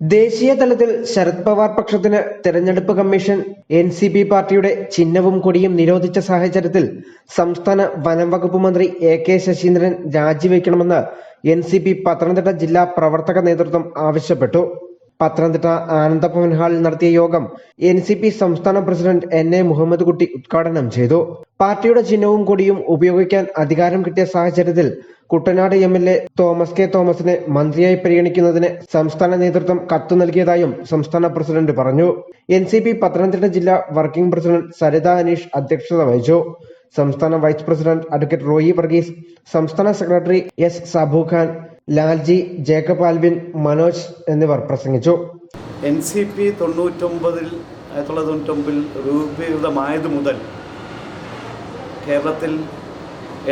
ദേശീയ തലത്തിൽ ശരത് പവാർ പക്ഷത്തിന് തെരഞ്ഞെടുപ്പ് കമ്മീഷൻ എൻ സി പി പാർട്ടിയുടെ ചിഹ്നവും കൊടിയും നിരോധിച്ച സാഹചര്യത്തിൽ സംസ്ഥാന വനം വകുപ്പ് മന്ത്രി എ കെ ശശീന്ദ്രൻ രാജിവെക്കണമെന്ന് എൻ സി പി പത്തനംതിട്ട ജില്ലാ പ്രവർത്തക നേതൃത്വം ആവശ്യപ്പെട്ടു. പത്തനംതിട്ട ആനന്ദഭവൻ ഹാളിൽ നടത്തിയ യോഗം എൻ സി പി സംസ്ഥാന president N A Muhammad Kutty ഉദ്ഘാടനം ചെയ്തു. പാർട്ടിയുടെ ചിഹ്നവും കൊടിയും ഉപയോഗിക്കാൻ അധികാരം കിട്ടിയ സാഹചര്യത്തിൽ Kuttanad M L A Thomas K തോമസിനെ മന്ത്രിയായി പരിഗണിക്കുന്നതിന് സംസ്ഥാന നേതൃത്വം കത്ത് നൽകിയതായും സംസ്ഥാന പ്രസിഡന്റ് പറഞ്ഞു. എൻ സി പി പത്തനംതിട്ട ജില്ലാ വർക്കിംഗ് പ്രസിഡന്റ് സരിത അനീഷ് അധ്യക്ഷത വഹിച്ചു. സംസ്ഥാന vice president advocate Roy Varghese സംസ്ഥാന സെക്രട്ടറി എസ് സാബു ഖാൻ ലാൽജി ജേക്കബ് ആൽവിൻ മനോജ് എന്നിവർ പ്രസംഗിച്ചു. എൻ സി പി തൊണ്ണൂറ്റൊമ്പതിൽ ആയിരത്തി തൊള്ളായിരത്തി തൊണ്ണൂറ്റൊമ്പതിൽ രൂപീകൃതമായത് മുതൽ കേരളത്തിൽ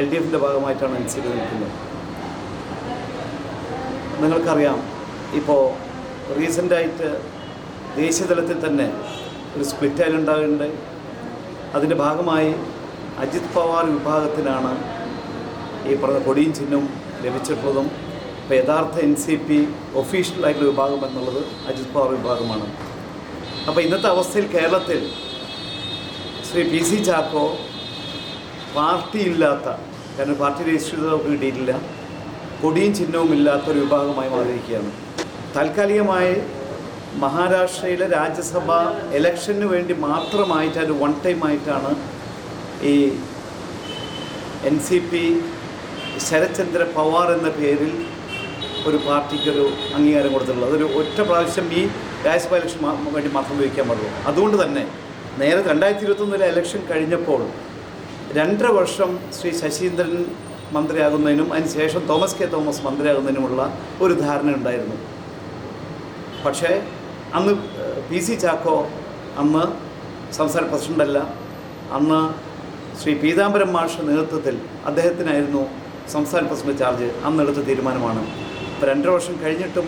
എൽ ഡി എഫിന്റെ ഭാഗമായിട്ടാണ് എൻ സി പി നിൽക്കുന്നത്. നിങ്ങൾക്കറിയാം ഇപ്പോൾ റീസെന്റായിട്ട് ദേശീയതലത്തിൽ തന്നെ ഒരു സ്പ്ലിറ്റ് അതിലുണ്ടാകുന്നുണ്ട് അതിന്റെ ഭാഗമായി അജിത് പവാർ വിഭാഗത്തിനാണ് ഈ പറഞ്ഞ കൊടിയും ചിഹ്നവും ലഭിച്ചിട്ടുള്ളതും. ഇപ്പോൾ യഥാർത്ഥ എൻ സി പി ഒഫീഷ്യലായിട്ടുള്ള വിഭാഗം എന്നുള്ളത് അജിത് പവാർ വിഭാഗമാണ്. അപ്പോൾ ഇന്നത്തെ അവസ്ഥയിൽ കേരളത്തിൽ Shri P C Chacko party ഇല്ലാത്ത കാരണം പാർട്ടി രജിസ്റ്റർ കിട്ടിയിട്ടില്ല കൊടിയും ചിഹ്നവും ഇല്ലാത്ത ഒരു വിഭാഗമായി മാറിയിരിക്കുകയാണ്. താൽക്കാലികമായി മഹാരാഷ്ട്രയിലെ രാജ്യസഭ ഇലക്ഷന് വേണ്ടി മാത്രമായിട്ട് അത് വൺ ടൈം ആയിട്ടാണ് ഈ N C P Sharadchandra Pawar എന്ന പേരിൽ ഒരു പാർട്ടിക്കൊരു അംഗീകാരം കൊടുത്തിട്ടുള്ളത്. അതൊരു ഒറ്റ പ്രാവശ്യം ഈ രാജ്യസഭാ ഇലക്ഷൻ വേണ്ടി മാത്രം ഉപയോഗിക്കാൻ പാടുള്ളൂ. അതുകൊണ്ട് തന്നെ നേരെ രണ്ടായിരത്തി ഇരുപത്തൊന്നിലെ ഇലക്ഷൻ കഴിഞ്ഞപ്പോൾ രണ്ടര വർഷം ശ്രീ ശശീന്ദ്രൻ മന്ത്രിയാകുന്നതിനും അതിനുശേഷം തോമസ് കെ തോമസ് മന്ത്രിയാകുന്നതിനുമുള്ള ഒരു ധാരണ ഉണ്ടായിരുന്നു. പക്ഷേ അന്ന് പി സി ചാക്കോ അന്ന് സംസ്ഥാന പ്രസിഡന്റല്ല അന്ന് ശ്രീ പീതാംബരം മാഷ നേതൃത്വത്തിൽ അദ്ദേഹത്തിനായിരുന്നു സംസ്ഥാന പ്രസിഡന്റ് ചാർജ് അന്നെടുത്ത തീരുമാനമാണ്. രണ്ടര വർഷം കഴിഞ്ഞിട്ടും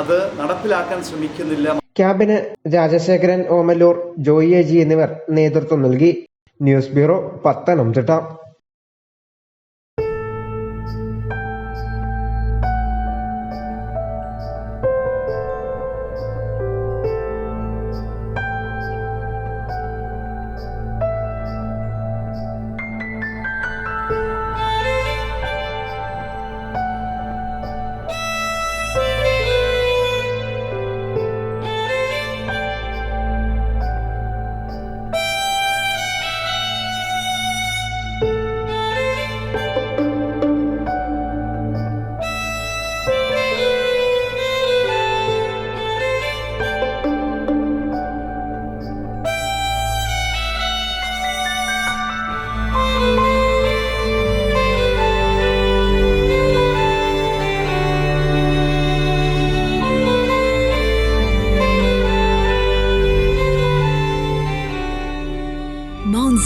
അത് നടപ്പിലാക്കാൻ ശ്രമിക്കുന്നില്ല. ക്യാബിന് രാജശേഖരൻ ഓമല്ലൂർ ജോയി എജി എന്നിവർ നേതൃത്വം നൽകി. News bureau Pathanamthitta.